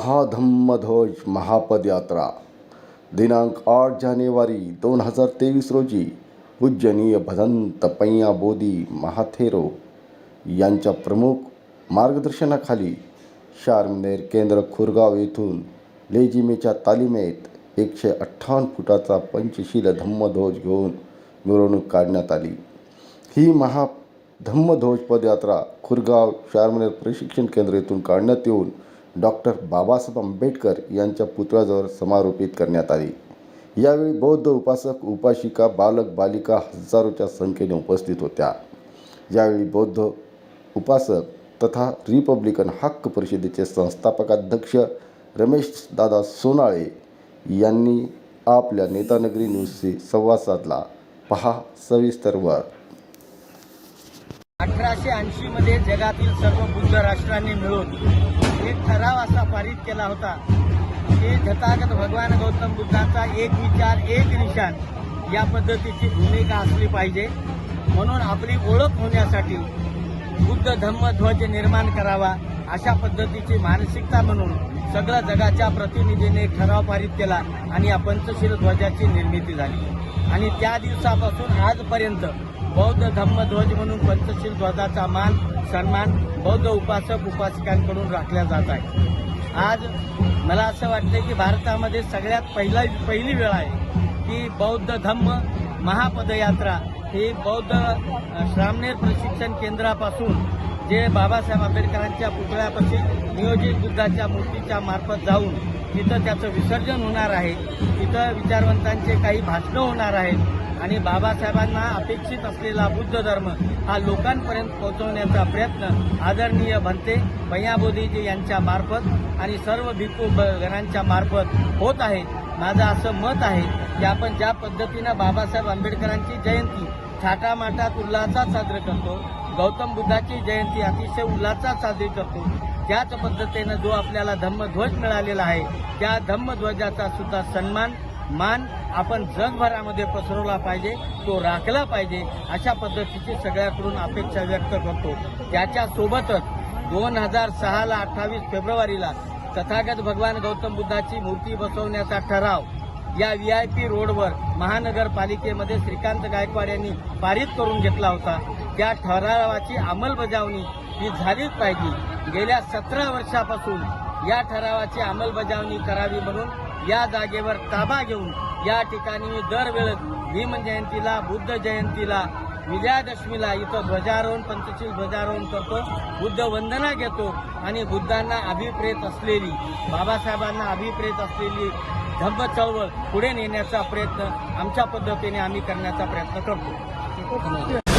महाधम्मध्वज महापदयात्रा. दिनांक आठ जानेवारी दोन हजार तेवीस रोजी पूजनीय भदंत पैया बोधी महाथेरो यांच्या प्रमुख मार्गदर्शनाखाली शारमनेर केंद्र खुरगाव येथून लेजिमेच्या तालिमेत एकशे अठ्ठावन्न फुटाचा पंचशील धम्मध्वज घेऊन मिरवणूक काढण्यात आली. ही महा धम्मध्वज पदयात्रा खुरगाव शारमनेर प्रशिक्षण केंद्र येथून काढण्यात येऊन डॉक्टर बाबासाहेब आंबेडकर यांच्या पुतळ्याजवळ समारोपित करण्यात आली. यावेळी बौद्ध उपासक उपासिका बालक बालिका हजारोच्या संख्येने उपस्थित होत्या. यावेळी बौद्ध उपासक तथा रिपब्लिकन हक्क परिषदेचे संस्थापकाध्यक्ष रमेश दादा सोनाळे यांनी आपल्या नेतानगरी न्यूजशी संवाद साधला. पहा सविस्तरवर अठराशे ऐंशी मध्ये जगातील सर्व बुद्ध राष्ट्रांनी मिळून एक ठराव असा पारित केला होता की तथागत भगवान गौतम बुद्धांचा एक विचार एक निशान या पद्धतीची भूमिका असली पाहिजे. म्हणून आपली ओळख होण्यासाठी बुद्ध धम्म ध्वज निर्माण करावा अशा पद्धतीची मानसिकता म्हणून सगळ्या जगाच्या प्रतिनिधीने ठराव पारित केला आणि या पंचशील ध्वजाची निर्मिती झाली. आणि त्या दिवसापासून आजपर्यंत बौद्ध धम्म ध्वज म्हणून पंचशील ध्वजाचा मान सन्मान बौद्ध उपासक उपासिकांकडून राखला जात आहे आज मला असं वाटतं की भारतामध्ये सगळ्यात पहिला पहिली वेळ आहे की बौद्ध धम्म महापदयात्रा ही बौद्ध श्रामनेर प्रशिक्षण केंद्रापासून जे बाबासाहेब आंबेडकरांच्या पुतळ्यापाशी नियोजित बुद्धाच्या मूर्तीच्या मार्फत जाऊन तिथं त्याचं विसर्जन होणार आहे. तिथं विचारवंतांचे काही भाषणं होणार आहेत आणि बाबासाहेबांना अपेक्षित असलेला बुद्ध धर्म हा लोकांपर्यंत पोहोचवण्याचा प्रयत्न आदरणीय भंते भैयाबोधीजी यांच्या मार्फत आणि सर्व भिक्खू घरांच्या गणांच्या मार्फत होत आहे माझं असं मत आहे की आपण ज्या पद्धतीनं बाबासाहेब आंबेडकरांची जयंती थाटामाटात उल्हासात साजरं करतो गौतम बुद्धाची जयंती अतिशय उल्हासात साजरी करतो. त्याच पद्धतीनं जो आपल्याला धम्मध्वज मिळालेला आहे त्या धम्मध्वजाचा सुद्धा सन्मान मान आपण जगभरामध्ये पसरवला पाहिजे तो राखला पाहिजे अशा पद्धतीची सगळ्याकडून अपेक्षा व्यक्त करतो. त्याच्यासोबतच दोन हजार सहाला अठ्ठावीस फेब्रुवारीला तथागत भगवान गौतम बुद्धाची मूर्ती बसवण्याचा ठराव या व्ही आय पी रोडवर महानगरपालिकेमध्ये श्रीकांत गायकवाड यांनी पारित करून घेतला होता. त्या ठरावाची अंमलबजावणी ही झालीच पाहिजे. गेल्या सतरा वर्षापासून या ठरावाची अंमलबजावणी करावी म्हणून या जागेवर ताबा घेऊन या ठिकाणी मी दरवेळेस भीम जयंतीला बुद्ध जयंतीला विजयादशमीला इथं ध्वजारोहण पंचशील ध्वजारोहण करतो बुद्ध वंदना घेतो आणि बुद्धांना अभिप्रेत असलेली बाबासाहेबांना अभिप्रेत असलेली धम्म चळवळ पुढे नेण्याचा प्रयत्न आमच्या पद्धतीने आम्ही करण्याचा प्रयत्न करतो.